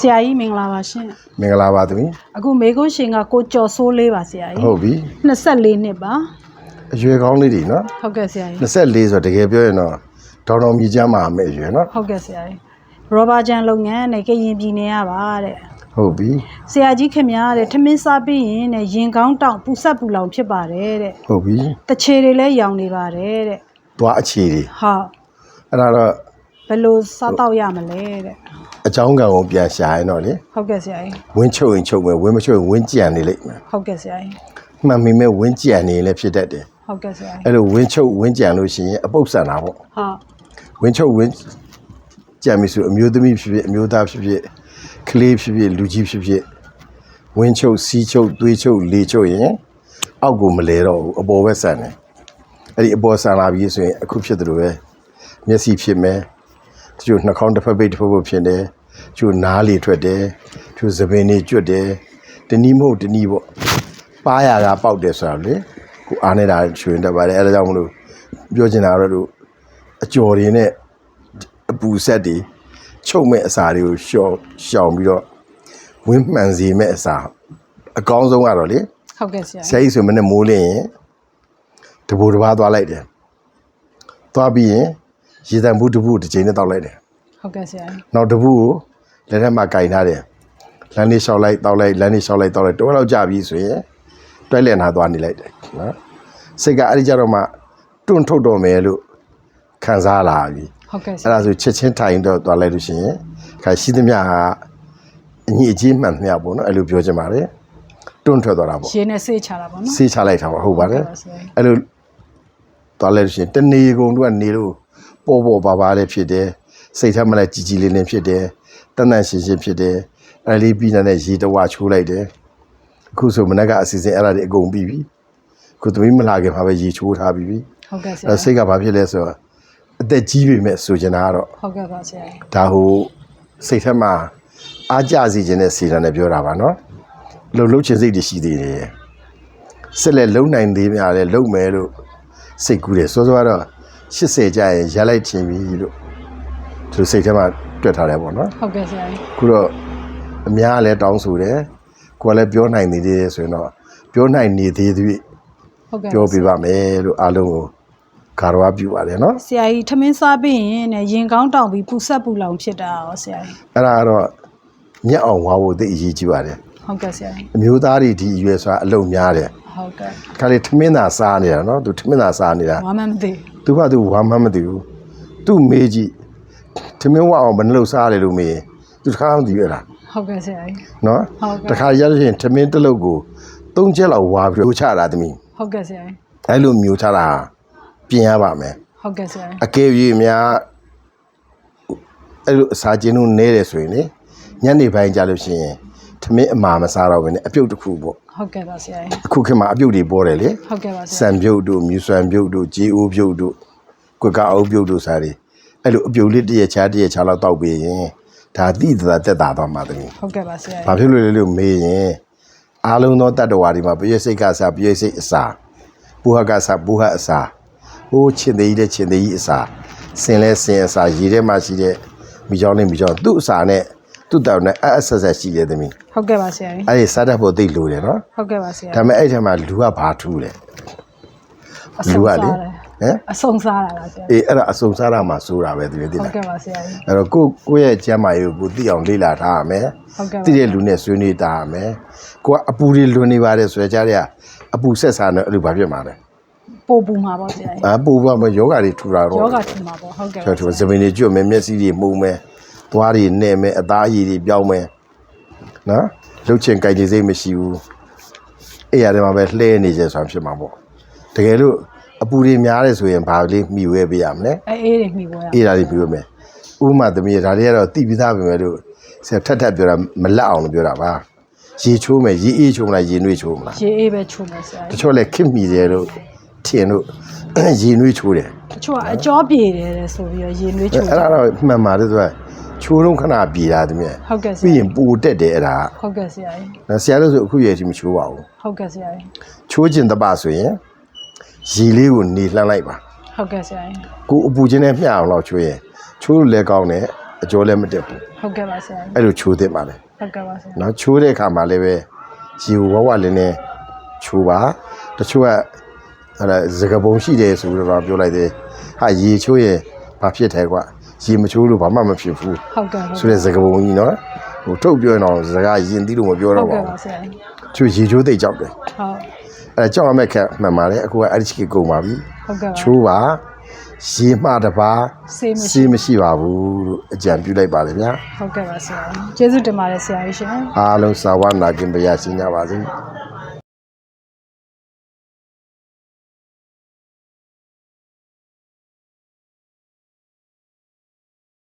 ဆရာကြီးမင်္ဂလာပါရှင်မင်္ဂလာပါသမီးအခုမေကွန်းရှင်ကကိုကျော်စိုးလေးပါဆရာကြီးဟုတ်ပြီ24နှစ်ပါအရွယ်ကောင်းလေးတွေနော်ဟုတ်ကဲ့ဆရာကြီး24ဆိုတော့တကယ်ပြောရင်တော့ဒေါက်တော်မြည်ကျမ်းမှာမဲ့အရွယ်နော်ဟုတ်ကဲ့ဆရာကြီးရောဘာဂျန်လုပ်ငန်းနဲ့ကရင်ပြည်နယ်ရပါတဲ့ဟုတ်ပြီဆရာကြီးခင်ဗျားတဲ့ထမင်းစားပြီးရင်တဲ့ရင်ကောင်းတောင်ပူဆက်ပူလောင်ဖြစ်ပါတယ်တဲ့ဟုတ်ပြီတချေတွေလည်းရောင်နေပါတယ်တဲ့သွားအခြေတွေဟုတ်အဲ့ဒါတော့ ဘယ်လိုစားတော့ရမလဲတဲ့အကြောင်းကံကိုပြန်ရှာရင်တော့လေဟုတ်ကဲ့ဆရာကြီးဝင်းချုပ်ရင်ချုပ်မယ်ဝင်းမချုပ်ရင်ဝင်းကြံနေလိမ့်မယ်ဟုတ်ကဲ့ဆရာကြီးမှန်မိမဲ့ဝင်းကြံနေရင်လည်းဖြစ်တတ်တယ်ဟုတ်ကဲ့ဆရာကြီးအဲ့လိုဝင်းချုပ်ဝင်းကြံလို့ရှိရင်အပုပ်ဆန်တာပေါ့ဟုတ်ဝင်းချုပ်ဝင်းကြံပြီဆိုအမျိုးသမီးဖြစ်ဖြစ်အမျိုးသားဖြစ်ဖြစ်ကလေးဖြစ်ဖြစ်လူကြီးဖြစ်ဖြစ်ဝင်းချုပ်စီးချုပ်သွေးချုပ်လေချုပ်ရင်အောက်ကိုမလဲတော့ဘူးအပေါ်ပဲဆန်တယ်အဲ့ဒီအပေါ်ဆန်လာပြီဆိုရင်အခုဖြစ်တယ်လို့ပဲမျက်စိဖြစ်မယ် တချို့နှာခေါင်းတစ်ဖက်ပိတ်တစ်ဖက်ပုတ်ဖြစ်တယ်တချို့နားလေထွက်တယ်တချို့သပင်တွေကျွတ်တယ်တနည်းမဟုတ်တနည်းပေါ့ပါးရကပေါက်တယ်ဆိုတာလေကိုအားနေတာချွေတတ်ပါတယ်အဲ့ဒါကြောင့်မလို့ပြောချင်တာကတော့လို့အကျော်တွေနဲ့အပူဆက်တွေချုပ်မဲ့အစာတွေကိုရှော့ရှောင်ပြီးတော့ဝင်းမှန်စီမဲ့အစာအကောင်းဆုံးကတော့လေဟုတ်ကဲ့ဆရာဆရာကြီးဆိုမနဲ့မိုးလင်းရင်တဘူတစ်ပါးသွားလိုက်တယ်သွားပြီးရင် ရေတံဘူးတစ်ဘူးတစ်ချိန်နဲ့တောက်လိုက်တယ်ဟုတ်ကဲ့ဆရာကြီးနောက်တစ်ဘူးကိုလက်ထက်မှာကင်ထားတယ်လမ်းလေးလျှောက်လိုက်တောက်လိုက်လမ်းလေးလျှောက်လိုက်တောက်လိုက်တော့တော့ကြာပြီဆိုရင်တွဲလည်နာသွားနေလိုက်တယ်နော်စိတ်ကအဲ့ဒီကြတော့မှတွန့်ထုတ်တော့မယ်လို့ခံစားလာပြီဟုတ်ကဲ့ဆအဲ့ရာဒါဆိုချက်ချင်းထိုင်တော့သွားလိုက်လို့ရှိရင်ခါရှိသမျှဟာအညစ်အကြေးမှန်သမျှပေါ့နော်အဲ့လိုပြောချင်ပါတယ်တွန့်ထွက်သွားတာပေါ့ရေနဲ့ဆေးချတာပေါ့နော်ဆေးချလိုက်တာပေါ့ဟုတ်ပါတယ်ဟုတ်ပါဆရာအဲ့လိုသွားလိုက်လို့ရှိရင်တနေကုန်တို့ကနေလို့ ပေါ်ပေါ်ပါပါလေးဖြစ်တယ်စိတ်ထက်မလိုက်ကြည်ကြည်လေးလေးဖြစ်တယ်တန်တန်ရှင်းရှင်းဖြစ်တယ်အဲ့လေးပြီးနေတဲ့ရေတဝါချိုးလိုက်တယ်အခုဆိုမနက်ကအစီအစဉ်အဲ့ဒါတွေအကုန်ပြီးပြီခုသမီးမလာခင်မှာပဲရေချိုးထားပြီးပြီဟုတ်ကဲ့ဆရာအဲ့စိတ်ကဘာဖြစ်လဲဆိုတော့အသက်ကြီးပြီမဲ့ဆိုချင်တာကတော့ဟုတ်ကဲ့ပါဆရာဒါဟိုစိတ်ထက်မှာအားကြစီခြင်းနဲ့စီတန်နဲ့ပြောတာပါနော်လှုပ်လှုပ်ခြင်းစိတ်တွေရှိသေးတယ်ဆက်လက်လုံနိုင်သေးများလဲလုံမယ်လို့စိတ်ကူးတယ်စောစောကတော့ 80ကျရင်ရလိုက်ခြင်းပြီလို့သူစိတ်ထဲမှာတွက်ထားတယ်ပေါ့နော်ဟုတ်ကဲ့ဆရာခုတော့အများကလည်းတောင်းဆိုတယ်ကိုယ်ကလည်းပြောနိုင်သေးတယ်ဆိုရင်တော့ပြောနိုင်နေသေးသည်ဟုတ်ကဲ့ပြောပြပါမယ်လို့အားလုံးကိုကာရဝပြုပါတယ်နော်ဆရာကြီးထမင်းစားပြီးရင်တဲ့ရင်ကောင်းတောင်ပြီးပူဆက်ပူလောင်ဖြစ်တာရောဆရာကြီးအဲ့ဒါကတော့ညက်အောင်ဝါဖို့သိအရေးကြီးပါတယ်ဟုတ်ကဲ့ဆရာကြီးအမျိုးသားတွေဒီအရွယ်ဆိုတာအလုံများတယ်ဟုတ်ကဲ့ခါလေထမင်းသာစားနေတာနော်သူထမင်းသာစားနေတာဘာမှမသိ သူကသူဝမ်းမမသိဘူးသူ့မေးကြည့်ထမင်းဝအောင်ဘယ်နှလုံးစားတယ်လို့မေးရင်သူတစ်ခါမှမသိဘူးအဲ့ဒါဟုတ်ကဲ့ဆရာကြီးနော်ဟုတ်ကဲ့တခါရလို့ရှိရင်ထမင်းတစ်လုံးကိုသုံးချက်လောက်ဝါပြီးတော့ချတာသမီးဟုတ်ကဲ့ဆရာကြီးအဲ့လိုမျိုးချတာပြင်ရပါမယ်ဟုတ်ကဲ့ဆရာကြီးအကယ်၍များအဲ့လိုအစာကျင်းလို့နဲတယ်ဆိုရင်လေညနေပိုင်းကြလို့ရှိရင် ထမင်းအမာမစားတော့ဘဲနဲ့အပြုတ်တစ်ခုပေါ့ဟုတ်ကဲ့ပါဆရာကြီးအခုခေတ်မှာအပြုတ်တွေပေါ်တယ်လေဟုတ်ကဲ့ပါဆစံရာကြီးပြုတ်တို့မြူဆွံပြုတ်တို့ဂျေအိုးပြုတ်တို့ကွက်ကအိုးပြုတ်တို့စားတွေအဲ့လိုအပြုတ်လေးတစ်ရက်ချားတစ်ရက်ချားလောက်တောက်ပြီးရင်ဒါတိသတာတက်တာသွားမှာတည်းဟုတ်ကဲ့ပါဆရာဘာကြီးဖြစ်လို့လဲလို့မေးရင်အားလုံးသောတတ္တဝါတွေမှာပရိစိတ်ကစားပရိစိတ်အစာဘူဟကစားဘူဟအစာဟိုးချင်းသေးကြီးတဲ့ချင်းသေးကြီးအစာစင်လဲစင်အစာရေထဲမှာရှိတဲ့မိကြောင်းနဲ့မိကြောင်းသူ့အစာနဲ့ သူ့တောင်နဲ့အအဆက်ဆက်ရှိတယ်သမီးဟုတ်ကဲ့ပါဆရာကြီးအဲ့ဒီစားတတ်ဖို့သိလို့တယ်နော်ဟုတ်ကဲ့ပါဆရာဒါပေမဲ့အဲ့ထဲမှာလူကဘာထူးလဲအလူဆုံးကစားလေတယ်ဟမ်အဆုံးစားတာပါဆရာကြီးအေးအဲ့ဒါအစုံစားတာမှဆိုတာပဲသူသိဟုတ်လားကဲ့ပါဆရာကြီးအဲ့တော့ကိုကိုယ့်ရဲ့ကျမ်းမာရေးကိုကိုသိအောင်လေ့လာထားရမယ်ဟုတ်ကဲ့ပါသိတဲ့လူနဲ့ဆွေးနွေးတာရမယ်ကိုကအပူတွေလွန်နေပါတယ်ဆိုရကြတဲ့အပူဆက်စားနေအဲ့လိုဘာဖြစ်မှာလဲပို့ပူမှာပေါ့ဆရာကြီးအပူဘာမယောဂတွေထူတာတော့ယောဂထင်မှာပေါ့ဟုတ်ကဲ့ကျော်ပါထူဇမင်းတွေကျွတ်မယ်မျက်စိတွေမှုံမယ် သွားတွေနဲ့မယ်အသားရည်တွေပြောင်းမယ်နော်လှုပ်ချင်ကြိုက်ကြစိတ်မရှိဘူးအဲ့ရတယ်မှာပဲလှဲနေကြဆိုတာဖြစ်မှာပေါ့တကယ်လို့အပူတွေများတယ်ဆိုရင်ဘာလေးမှီဝဲပေးရမလဲအေးအေးတွေမှီပေါ်ရအေးဒါလေးပြောမယ်ဥပမာသမီးဒါလေးကတော့တိပြီးသားပဲမယ်လို့ဆရာထက်ထက်ပြောတာမလက်အောင်လို့ပြောတာပါရေချိုးမယ်ရေအေးချိုးမလားရေနွေးချိုးမလားရေအေးပဲချိုးမယ်ဆရာတကြီးချို့လည်းခစ်မိတယ်လို့ထင်လို့ရေနွေးချိုးတယ်တချို့ကအကြောပြေတယ်တဲ့ဆိုပြီးတော့ရေနွေးချိုးအဲ့ဒါတော့မှန်ပါတယ်သူက ချိုးတော့ခဏပြေတာသမီးဟုတ်ကဲ့ဆပြီးရာရင်ပူတက်တယ်အဲ့ဒါဟုတ်ကဲ့ဆရာကြီးနော်ဆရာတို့ဆိုအခုရေချင်းမချိုးပါဘူးဟုတ်ကဲ့ဆရာကြီးချိုးခြင်းတပဆိုရင်ရေလေးကိုနေလှမ်းလိုက်ပါဟုတ်ကဲ့ဆရာကြီးကိုအပူချင်းနဲ့မျှအောင်တော့ချိုးရင်ချိုးလို့လည်းကောင်းတယ်အကျော်လည်းမတက်ဘူးဟုတ်ကဲ့ပါဆရာကြီးအဲ့လိုချိုးသင့်ပါတယ်ဟုတ်ကဲ့ပါဆရာနော်ချိုးတဲ့အခါမှာလည်းပဲရေဝဝလင်းနဲ့ချိုးပါတချို့ကအဲ့ဒါစကပုံရှိတယ်ဆိုတော့ပြောလိုက်တယ်ဟာရေချိုးရင်ဘာဖြစ်တယ်ကွာ ရေမချိုးလို့ဘာမှမဖြစ်ဘူးဟုတ်ကဲ့ဟုတ်ဆိုတဲ့စကပုံကြီးနော်ဟိုထုတ်ပြောရင်တော့စကားရင်သီးလို့မပြောဟုတော့တ်ပါကဲ့ဘူးပါဆရာကြီးချိုးရေချိုးသိပ်ကြောက်တယ်ဟုတ်အဲ့ဒါကြောက်ရမယ့်ခက်မှန်ပါတယ်အခုကအဲ့ဒီချီကုန်ပါပြီဟုတ်ကဲ့ပါချိုးပါရေမှတပါဆေးမရှိစေးမရှိပါဘူးလို့အကြံပြုလိုက်ပါတယ်ဗျာဟုတ်ကဲ့ပါဆရာကြီးကျေးဇူးတင်ပါတယ်ဆရာကြီးရှင်အားလုံးစာဝနာကင်ပရာရှင်းကြပါစေဟ